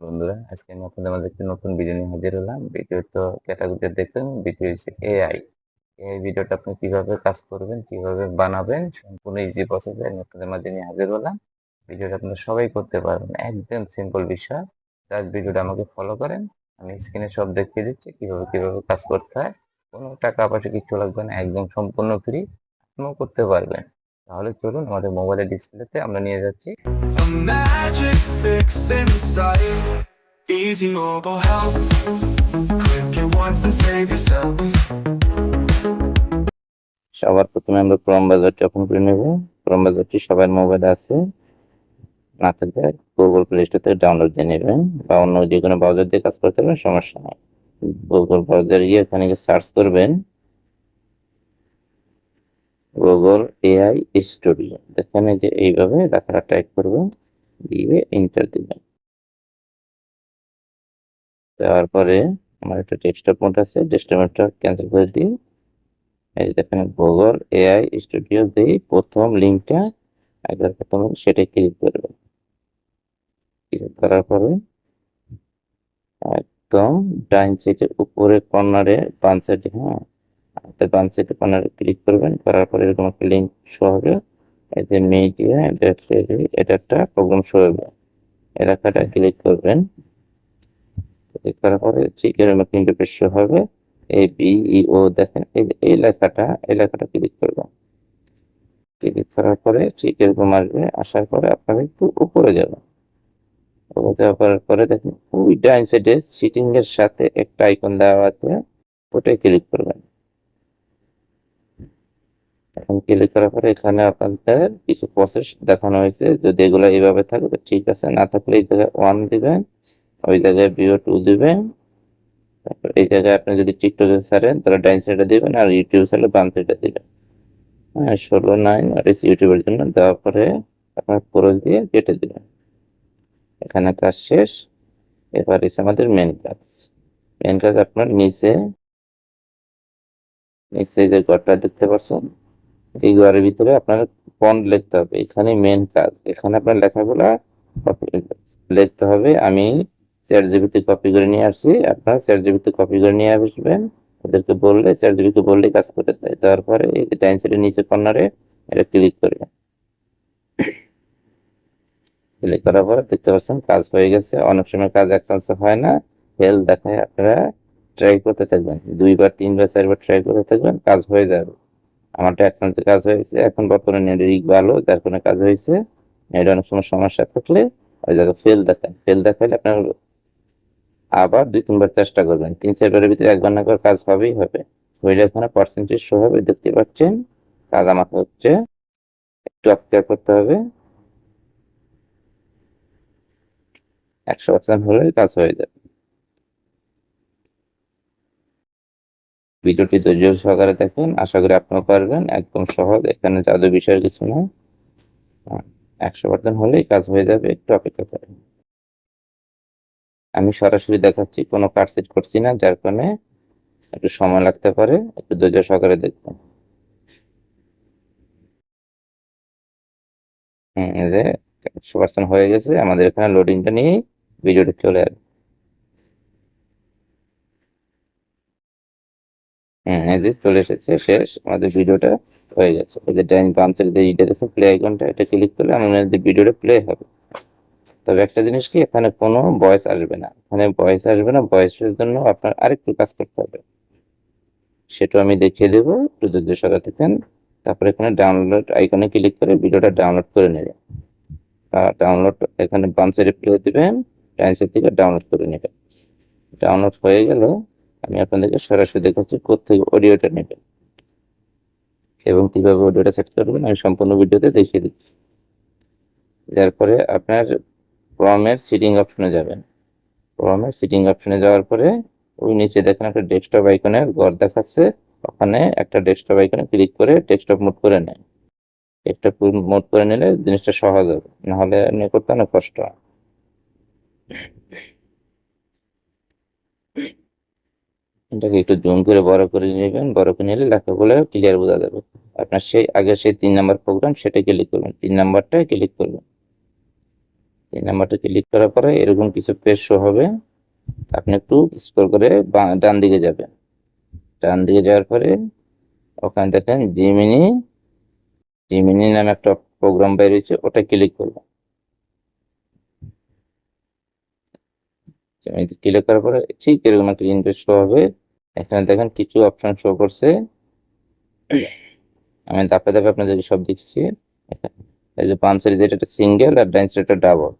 বন্ধুরা আজকে আমি আপনাদের মাঝে একটি নতুন ভিডিও নিয়ে হাজির হলাম ভিডিও তো ক্যাটাগরিতে দেখলেন ভিডিও হচ্ছে এআই এই ভিডিওটা আপনি কীভাবে কাজ করবেন, কীভাবে বানাবেন, সম্পূর্ণ ইজি প্রসেসে আমি আপনাদের মাঝে নিয়ে হাজির হলাম ভিডিওটা আপনারা সবাই করতে পারবেন, একদম সিম্পল বিষয় জাস্ট ভিডিওটা আমাকে ফলো করেন, আমি স্ক্রিনে সব দেখিয়ে দিচ্ছি, কীভাবে কীভাবে কাজ করতে হয় কোনো টাকা পয়সা কিছু লাগবে না, একদম সম্পূর্ণ ফ্রি আপনিও করতে পারবেন তাহলে চলুন, আমাদের মোবাইলের ডিসপ্লেতে আমরা নিয়ে যাচ্ছি. Easy mobile help. Click it once and save yourself. সবার প্রথমে আমরা ক্রম বাজারটি ওপেন করে নেব। ক্রম বাজারটি সবার মোবাইলে আছে। না থাকলে গুগল প্লে স্টোর থেকে ডাউনলোড দিয়ে নেবেন বা অন্য যে কোনো ব্রাউজার দিয়ে কাজ করতে পারবেন, সমস্যা নেই। গুগল ব্রাউজার গিয়ে এখানে গিয়ে সার্চ করবেন। Google AI Studio. এই যে এইভাবে লেখাটা টাইপ করবেন, দিয়ে এন্টার দিবেন। দেওয়ার পরে আমার একটা ডেস্কটপ মোড আছে, ডেস্কটপ মোডটা ক্যান্সেল করে দিই। এই দেখেন গুগল এআই স্টুডিও দিয়ে প্রথম লিঙ্কটা একবার প্রথমে সেটা ক্লিক করবেন ক্লিক করার পরে একদম ডাইন সাইডের উপরে কর্নারে বাম সাইডে হ্যাঁ? হাতের বাম কর্নারে ক্লিক করবেন, করার পরে এরকম একটা লিঙ্ক শো হবে। এতে মিডিয়া এটা একটা প্রোগ্রাম শো হবে। এই লেখাটা ক্লিক করবেন। ক্লিক করার পরে চিকের মতো ইন্টারফেস শো হবে। এ বি ই ও দেখেন, এই লেখাটা এই লেখাটা ক্লিক করবেন ক্লিক করার পরে ঠিক এরকম আসবে, আসার পরে আপনারা একটু উপরে যাবেন। উপরে যাওয়ার পরে দেখেন, ওই ডাইন সাইডে সিটিং এর সাথে একটা আইকন দেওয়া আছে, ওটাই ক্লিক করবেন। এখন ক্লিক করার পরে এখানে আপনাদের কিছু প্রসেস দেখানো হয়েছে। যদি এগুলো এইভাবে থাকে, তো ঠিক আছে। না থাকলে এই জায়গায় ওয়ান দিবেন, ওই জায়গায় বিও টু দিবেন। তারপর এই জায়গায় আপনি যদি টিকটকে ছাড়েন, তাহলে ডাইন সাইডে দিবেন আর ইউটিউব ছাড়লে বাম সাইডে দিবেন। হ্যাঁ ষোলো নাইন আর ইউটিউবের জন্য দেওয়ার পরে আপনার পুরো দিয়ে কেটে দিবেন। এখানে কাজ শেষ। এবার এসে আমাদের মেন কাজ। মেন কাজ আপনার নিচে নিচে যে ঘরটা দেখতে পাচ্ছেন, এই ঘরের ভিতরে আপনার ফন্ট লিখতে হবে। এখানে মেন কাজ। এখানে আপনার লেখাগুলা লিখতে হবে, আমি চ্যাট জিবিতে কপি করে নিয়ে আসছি। আপনার চ্যাট জিবিতে কপি করে নিয়ে আসবেন। ওদেরকে বললে চ্যাট জিবিকে বললে কাজ করে দেয়। তারপরে ডাইন সাইডের নিচে কর্নারে এটা ক্লিক করবেন ক্লিক করার পরে দেখতে পাচ্ছেন, কাজ হয়ে গেছে। অনেক সময় কাজ এক চান্সে হয় না। ফেল দেখায় আপনারা ট্রাই করতে থাকবেন। দুইবার, তিনবার, চারবার ট্রাই করতে থাকবেন, কাজ হয়ে যাবে। আমারটা এক কাজ হয়েছে এখন বর্তমানে নেটের ভালো যার কোনো কাজ হয়েছে। নেট অনেক সময় সমস্যা থাকলে ওই জায়গায় ফেল দেখান ফেল দেখালে আপনার আবার দুই তিনবার চেষ্টা করবেন। তিন চারবারের ভিতরে একবার না করে কাজ হবেই হবে। হইলে এখানে পার্সেন্টেজ শো হবে দেখতে পাচ্ছেন। কাজ আমাকে হচ্ছে একটু অপেক্ষা করতে হবে। একশো পার্সেন্ট হলে কাজ হয়ে যাবে। ভিডিওটি ধৈর্য সহকারে দেখুন। আশা করি আপনিও পারবেন। একদম সহজ। এখানে জাদু বিষয়ের কিছু না। একশো পার্সেন্ট হলেই কাজ হয়ে যাবে। একটু অপেক্ষা করেন। আমি সরাসরি দেখাচ্ছি, কোনো কাট সেট করছি না, যার কারণে একটু সময় লাগতে পারে, একটু ধৈর্য সহকারে দেখবেন। হুম একশো পার্সেন্ট হয়ে গেছে, আমাদের এখানে লোডিংটা নিয়ে ভিডিওটা চলে আসবে। হুম, এই যে চলে এসেছে, শেষ, আমাদের ভিডিওটা হয়ে গেছে। এই যে ডাইন প্লে আইকনটা এটা ক্লিক করলে আমাদের ভিডিওটা প্লে হবে। তবে একটা জিনিস কি, এখানে কোনো ভয়েস আসবে না। এখানে ভয়েস আসবে না ভয়েসের জন্য আপনার আরেকটু কাজ করতে হবে। সেটাও আমি দেখিয়ে দেবো, একটু ধৈর্য সহকারে দেখেন। তারপরে এখানে ডাউনলোড আইকনে ক্লিক করে ভিডিওটা ডাউনলোড করে নেবেন। ডাউনলোড এখানে বাম সাইডে দিবেন ডাইন থেকে ডাউনলোড করে নেবেন। ডাউনলোড হয়ে গেলে আমি আপনাদেরকে সরাসরি দেখাচ্ছি কোথেকে অডিওটা নেবেন। এবং কীভাবে অডিওটা সেট করবেন, আমি সম্পূর্ণ ভিডিওতে দেখিয়ে দিচ্ছি। যার পরে আপনার ক্রমের সিটিং অপশনে যাবেন। ক্রমের সিটিং অপশনে যাওয়ার পরে ওই নিচে দেখেন একটা ডেস্কটপ আইকনের ঘর দেখাচ্ছে। ওখানে একটা ডেস্কটপ আইকনে ক্লিক করে ডেস্কটপ মোড করে নেয়। ডেস্কটপ মোড করে নিলে জিনিসটা সহজ হবে। নাহলে এমনি করতে অনেক কষ্ট হয়। এটাকে একটু জুম করে বড় করে নেবেন। বড় করে নিলে লেখা লেখাগুলো ক্লিয়ার বোঝা যাবে। আপনার সেই আগে সেই তিন নাম্বার প্রোগ্রাম সেটা ক্লিক করবেন। তিন নাম্বারটায় ক্লিক করবেন। তিন নাম্বারটা ক্লিক করার পরে এরকম কিছু পেজ শো হবে। আপনি একটু স্ক্রল করে ডান দিকে যাবেন। ডান দিকে যাওয়ার পরে ওখানে দেখেন জিমিনি জিমিনি নামে একটা প্রোগ্রাম বের হয়েছে, ওটা ক্লিক করবেন। ক্লিক করার পরে ঠিক এরকম একটা ইন্টারেস্ট শো হবে। এখানে দেখেন কিছু অপশন শো করছে। আমি ধাপে ধাপে আপনাদেরকে সব দিচ্ছি এই যে বাম সাইডে একটা সিঙ্গেল আর ডাইন সাইডে ডাবল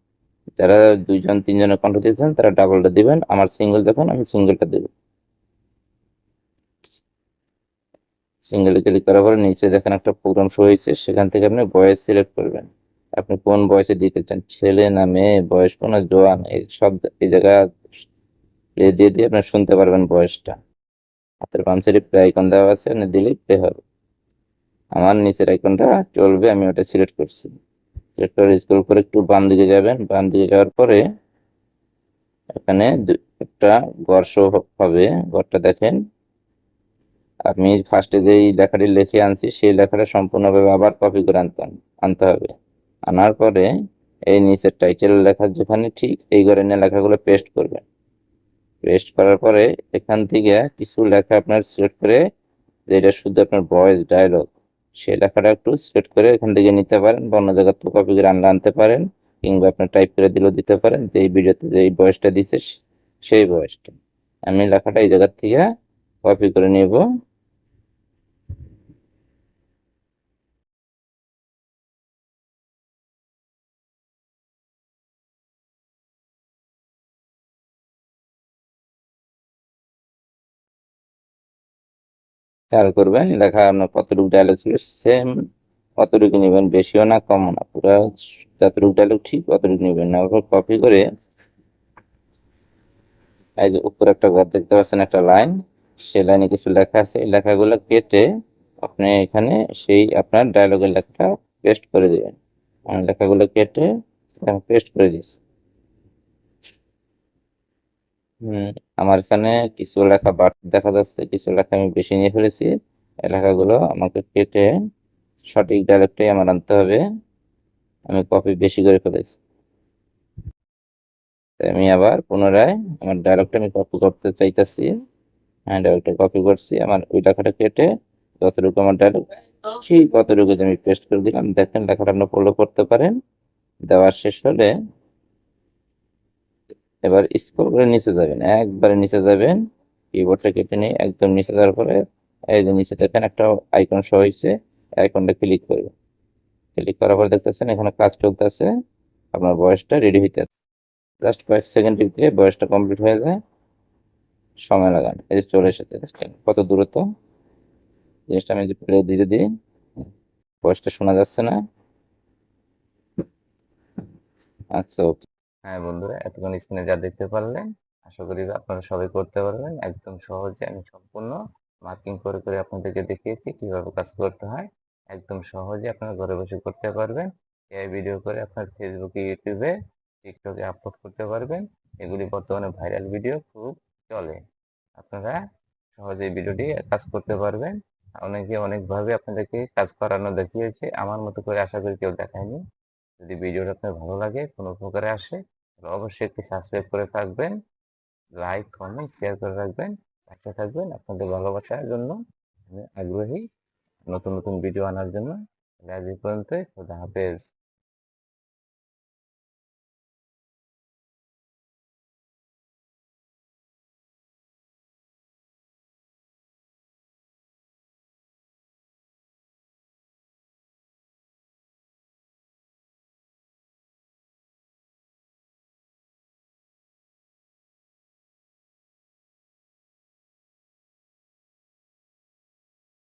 যারা দুইজন, তিনজনের কন্ট্রোল দিয়েছেন তারা ডাবলটা দিবেন। আমার সিঙ্গেল দেখুন, আমি সিঙ্গেলটা দেব। সিঙ্গেলে ক্লিক করার পরে নিচে দেখেন একটা প্রোগ্রাম শো হয়েছে, সেখান থেকে আপনি বয়স সিলেক্ট করবেন। আপনি কোন বয়সে দিতে চান, ছেলে না মেয়ে বয়স কোন জোয়ান, এই সব এই জায়গা দিয়ে দিয়ে আপনি শুনতে পারবেন বয়সটা হাতের বাম সাইডে প্লে আইকন দেওয়া আছে, আপনি দিলেই প্লে হবে। আমার নিচের আইকনটা চলবে, আমি ওটা সিলেক্ট করছি। সিলেক্ট করে স্ক্রল করে একটু বাম দিকে যাবেন। বাম দিকে যাওয়ার পরে এখানে একটা গড় শো হবে। গড়টা দেখেন। আমি ফার্স্টে যেই লেখাটি লিখে আনছি, সেই লেখাটা সম্পূর্ণভাবে আবার কপি করে আনতে আনতে হবে। আনার পরে এই নিচের টাইটেল লেখা যেখানে ঠিক এই ঘরে নিয়ে লেখাগুলো পেস্ট করবেন। পেস্ট করার পরে এখান থেকে কিছু লেখা আপনার সিলেক্ট করে, যেটা শুধু আপনার ভয়েস ডায়লগ সেই লেখাটা একটু সিলেক্ট করে এখান থেকে নিতে পারেন বা অন্য জায়গা থেকে কপি করে আনলে আনতে পারেন কিংবা আপনার টাইপ করে দিলেও দিতে পারেন যে এই ভিডিওতে যে এই বয়সটা দিছে সেই বয়সটা। আমি লেখাটা এই জায়গার থেকে কপি করে নেব। খেয়াল করবেন লেখা আপনার কতটুকু ডায়লগ ছিল সেম কতটুকু নেবেন বেশিও না কমও না, পুরো যতটুকু ডায়লগ ঠিক ততটুকু নেবেন না। কপি করে এই যে উপরে একটা ঘর দেখতে পাচ্ছেন, একটা লাইন সে লাইনে কিছু লেখা আছে। এই লেখাগুলো কেটে আপনি এখানে সেই আপনার ডায়লগের লেখাটা পেস্ট করে দেবেন। আমি লেখাগুলো কেটে পেস্ট করে দিচ্ছি আমার এখানে কিছু লেখা বাড় দেখা যাচ্ছে কিছু লেখা আমি বেশি নিয়ে ফেলেছি। লেখাগুলো আমাকে কেটে সঠিক ডায়লগটাই আমার আনতে হবে। আমি কপি বেশি করে ফেলেছি। আমি আবার পুনরায় আমার ডায়লগটা আমি কপি করতে চাইতেছি। হ্যাঁ ডায়লগটা কপি করছি। আমার ওই লেখাটা কেটে যতটুকু আমার ডায়লগ সেই কতটুকু আমি পেস্ট করে দিলাম, দেখেন লেখাটা আপনি ফলো করতে পারেন। দেওয়ার শেষ হলে এবার স্ক্রল করে নিচে যাবেন। একবারে নিচে যাবেন কিবোর্ডটা কেটে নিয়ে একদম নিচে যাওয়ার পরে, এই যে নিচে দেখেন একটা আইকন শো হয়েছে আইকনটা ক্লিক করবেন। ক্লিক করার পরে দেখতেছেন এখানে কাজ চলতেছে, আপনার বয়সটা রেডি হইতে আছে। জাস্ট কয়েক সেকেন্ডের ভিতরে বয়সটা কমপ্লিট হয়ে যায়, সময় লাগান। এই যে চলে এসেছে কত দূরত্ব? জিনিসটা আমি প্লে ধীরে দিই। বয়সটা শোনা যাচ্ছে না। আচ্ছা ওকে হ্যাঁ বন্ধুরা, এতক্ষণ স্ক্রিনে যা দেখতে পারলেন, আশা করি আপনারা সবাই করতে পারবেন। একদম সহজে আমি সম্পূর্ণ মার্কিং করে করে আপনাদেরকে দেখিয়েছি কীভাবে কাজ করতে হয়। একদম সহজে আপনারা ঘরে বসে করতে পারবেন। এই ভিডিও করে আপনার ফেসবুকে ইউটিউবে টিকটকে আপলোড করতে পারবেন। এগুলি বর্তমানে ভাইরাল ভিডিও খুব চলে। আপনারা সহজে ভিডিওটি কাজ করতে পারবেন। অনেকে অনেকভাবে আপনাদেরকে কাজ করানো দেখিয়েছে। আমার মতো করে আশা করি কেউ দেখায়নি। যদি ভিডিওটা আপনার ভালো লাগে, কোনো উপকারে আসে, তাহলে অবশ্যই একটি সাবস্ক্রাইব করে থাকবেন লাইক কমেন্ট শেয়ার করে রাখবেন। পাশে থাকবেন আপনাদের ভালোবাসার জন্য। আমি আগ্রহী নতুন নতুন ভিডিও আনার জন্য। আজ পর্যন্ত খোদা হাফেজ।